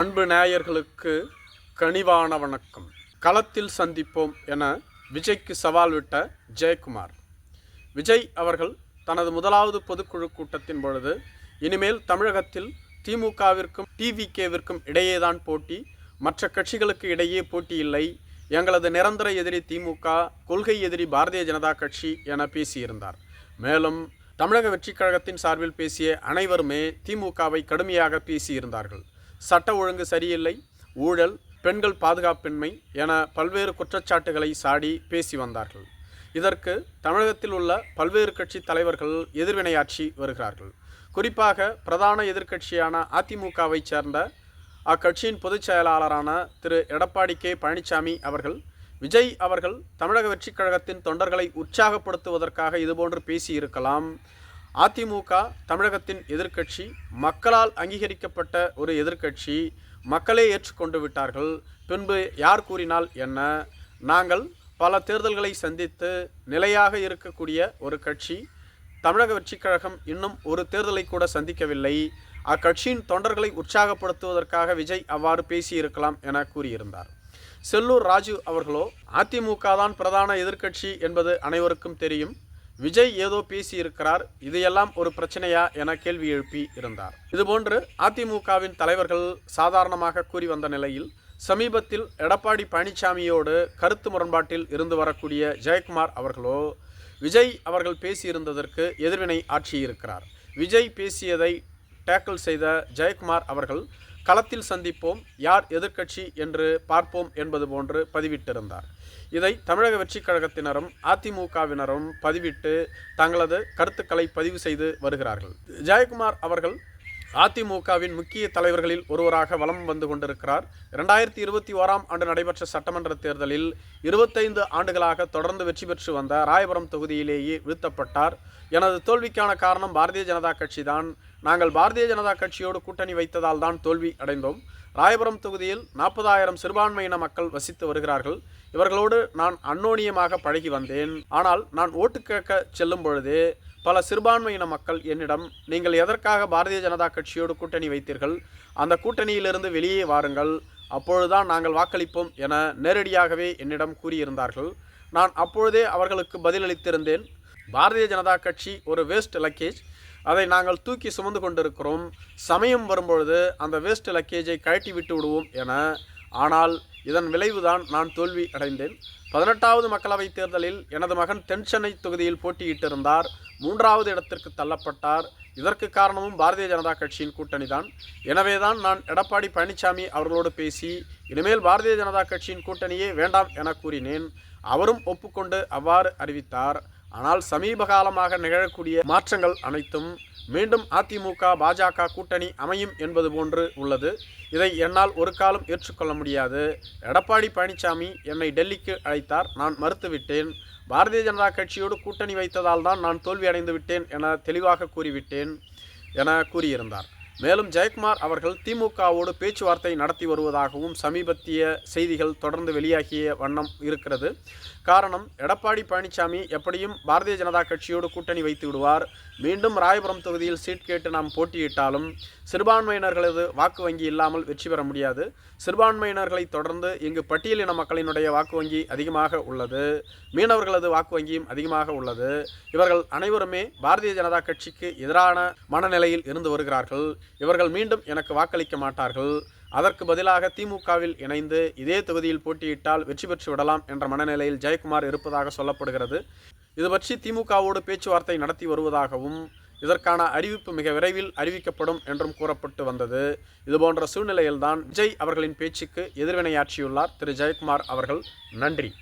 அன்பு நேயர்களுக்கு கனிவான வணக்கம். களத்தில் சந்திப்போம் என விஜய்க்கு சவால் விட்ட ஜெயக்குமார். விஜய் அவர்கள் தனது முதலாவது பொதுக்குழு கூட்டத்தின் பொழுது இனிமேல் தமிழகத்தில் திமுகவிற்கும் டிவிகேவிற்கும் இடையேதான் போட்டி மற்ற கட்சிகளுக்கு இடையே போட்டி இல்லை எங்களது நிரந்தர எதிரி திமுக கொள்கை எதிரி பாரதிய ஜனதா கட்சி என பேசியிருந்தார். மேலும் தமிழக வெற்றிக் கழகத்தின் சார்பில் பேசிய அனைவருமே திமுகவை கடுமையாக பேசியிருந்தார்கள். சட்ட ஒழுங்கு சரியில்லை ஊழல் பெண்கள் பாதுகாப்பின்மை என பல்வேறு குற்றச்சாட்டுகளை சாடி பேசி வந்தார்கள். இதற்கு தமிழகத்தில் உள்ள பல்வேறு கட்சி தலைவர்கள் எதிர்வினையாற்றி வருகிறார்கள். குறிப்பாக பிரதான எதிர்க்கட்சியான அதிமுகவைச் சேர்ந்த அக்கட்சியின் பொதுச் செயலாளரான திரு. எடப்பாடி கே. பழனிசாமி அவர்கள் விஜய் அவர்கள் தமிழக வெற்றிக் கழகத்தின் தொண்டர்களை உற்சாகப்படுத்துவதற்காக இதுபோன்று பேசியிருக்கலாம். அதிமுக தமிழகத்தின் எதிர்க்கட்சி மக்களால் அங்கீகரிக்கப்பட்ட ஒரு எதிர்க்கட்சி மக்களே ஏற்றுக்கொண்டு விட்டார்கள். பின்பு யார் கூறினால் என்ன? நாங்கள் பல தேர்தல்களை சந்தித்து நிலையாக இருக்கக்கூடிய ஒரு கட்சி. தமிழக வெற்றிக் கழகம் இன்னும் ஒரு தேர்தலை கூட சந்திக்கவில்லை. அக்கட்சியின் தொண்டர்களை உற்சாகப்படுத்துவதற்காக விஜய் அவ்வாறு பேசியிருக்கலாம் என கூறியிருந்தார். செல்லூர் ராஜு அவர்களோ அதிமுக தான் பிரதான எதிர்க்கட்சி என்பது அனைவருக்கும் தெரியும். விஜய் ஏதோ பேசியிருக்கிறார் இதையெல்லாம் ஒரு பிரச்சனையா என கேள்வி எழுப்பி இருந்தார். இதுபோன்று அதிமுகவின் தலைவர்கள் சாதாரணமாக கூறி வந்த நிலையில் சமீபத்தில் எடப்பாடி பழனிசாமியோடு கருத்து முரண்பாட்டில் இருந்து வரக்கூடிய ஜெயக்குமார் அவர்களோ விஜய் அவர்கள் பேசியிருந்ததற்கு எதிர்வினை ஆற்றியிருக்கிறார். விஜய் பேசியதை டேக்கிள் செய்த ஜெயக்குமார் அவர்கள் களத்தில் சந்திப்போம் யார் எதிர்க்கட்சி என்று பார்ப்போம் என்பது போன்று பதிவிட்டிருந்தார். இதை தமிழக வெற்றிக் கழகத்தினரும் அதிமுகவினரும் பதிவிட்டு தங்களது கருத்துக்களை பதிவு செய்து வருகிறார்கள். ஜெயக்குமார் அவர்கள் அதிமுகவின் முக்கிய தலைவர்களில் ஒருவராக வலம் வந்து கொண்டிருக்கிறார். இரண்டாயிரத்தி இருபத்தி ஓராம் ஆண்டு நடைபெற்ற சட்டமன்ற தேர்தலில் இருபத்தைந்து ஆண்டுகளாக தொடர்ந்து வெற்றி பெற்று வந்த ராயபுரம் தொகுதியிலேயே வீழ்த்தப்பட்டார். எனது தோல்விக்கான காரணம் பாரதிய ஜனதா கட்சிதான். நாங்கள் பாரதிய ஜனதா கட்சியோடு கூட்டணி வைத்ததால் தான் தோல்வி அடைந்தோம். ராயபுரம் தொகுதியில் நாற்பதாயிரம் சிறுபான்மையின மக்கள் வசித்து வருகிறார்கள். இவர்களோடு நான் அன்னோனியமாக பழகி வந்தேன். ஆனால் நான் ஓட்டு கேட்க செல்லும் பொழுதே பல சிறுபான்மையின மக்கள் என்னிடம் நீங்கள் எதற்காக பாரதிய ஜனதா கட்சியோடு கூட்டணி வைத்தீர்கள்? அந்த கூட்டணியிலிருந்து வெளியே வாருங்கள். அப்பொழுதுதான் நாங்கள் வாக்களிப்போம் என நேரடியாகவே என்னிடம் கூறியிருந்தார்கள். நான் அப்பொழுதே அவர்களுக்கு பதிலளித்திருந்தேன். பாரதிய ஜனதா கட்சி ஒரு வேஸ்ட் லக்கேஜ் அதை நாங்கள் தூக்கி சுமந்து கொண்டிருக்கிறோம். சமயம் வரும்பொழுது அந்த வேஸ்ட் லக்கேஜை கழட்டி விட்டு விடுவோம் என. ஆனால் இதன் விளைவுதான் நான் தோல்வி அடைந்தேன். பதினெட்டாவது மக்களவைத் தேர்தலில் எனது மகன் தென்சென்னை தொகுதியில் போட்டியிட்டிருந்தார். மூன்றாவது இடத்திற்கு தள்ளப்பட்டார். இதற்கு காரணமும் பாரதிய ஜனதா கட்சியின் கூட்டணிதான். எனவேதான் நான் எடப்பாடி பழனிசாமி அவர்களோடு பேசி இனிமேல் பாரதிய ஜனதா கட்சியின் கூட்டணியே வேண்டாம் என கூறினேன். அவரும் ஒப்புக்கொண்டு அவ்வாறு அறிவித்தார். ஆனால் சமீப காலமாக நிகழக்கூடிய மாற்றங்கள் அனைத்தும் மீண்டும் அதிமுக பாஜக கூட்டணி அமையும் என்பது போன்று உள்ளது. இதை என்னால் ஒரு காலம் ஏற்றுக்கொள்ள முடியாது. எடப்பாடி பழனிசாமி என்னை டெல்லிக்கு அழைத்தார். நான் மறுத்துவிட்டேன். பாரதிய ஜனதா கட்சியோடு கூட்டணி வைத்ததால் தான் நான் தோல்வி அடைந்து விட்டேன் என தெளிவாக கூறிவிட்டேன் என கூறியிருந்தார். மேலும் ஜெயக்குமார் அவர்கள் திமுகவோடு பேச்சுவார்த்தை நடத்தி வருவதாகவும் சமீபத்திய செய்திகள் தொடர்ந்து வெளியாகிய வண்ணம் இருக்கிறது. காரணம் எடப்பாடி பழனிசாமி எப்படியும் பாரதிய ஜனதா கட்சியோடு கூட்டணி வைத்து விடுவார். மீண்டும் ராயபுரம் தொகுதியில் சீட் கேட்டு நாம் போட்டியிட்டாலும் சிறுபான்மையினர்களது வாக்கு வங்கி இல்லாமல் வெற்றி பெற முடியாது. சிறுபான்மையினர்களை தொடர்ந்து இங்கு பட்டியலின மக்களினுடைய வாக்கு வங்கி அதிகமாக உள்ளது. மீனவர்களது வாக்கு வங்கியும் அதிகமாக உள்ளது. இவர்கள் அனைவருமே பாரதிய ஜனதா கட்சிக்கு எதிரான மனநிலையில் இருந்து வருகிறார்கள். இவர்கள் மீண்டும் எனக்கு வாக்களிக்க மாட்டார்கள். அதற்கு பதிலாக திமுகவில் இணைந்து இதே தொகுதியில் போட்டியிட்டால் வெற்றி பெற்று விடலாம் என்ற மனநிலையில் ஜெயக்குமார் இருப்பதாக சொல்லப்படுகிறது. இது பற்றி திமுகவோடு பேச்சுவார்த்தை நடத்தி வருவதாகவும் இதற்கான அறிவிப்பு மிக விரைவில் அறிவிக்கப்படும் என்றும் கூறப்பட்டு வந்தது. இதுபோன்ற சூழ்நிலையில்தான் விஜய் அவர்களின் பேச்சுக்கு எதிர்வினையாற்றியுள்ளார் திரு. ஜெயக்குமார் அவர்கள். நன்றி.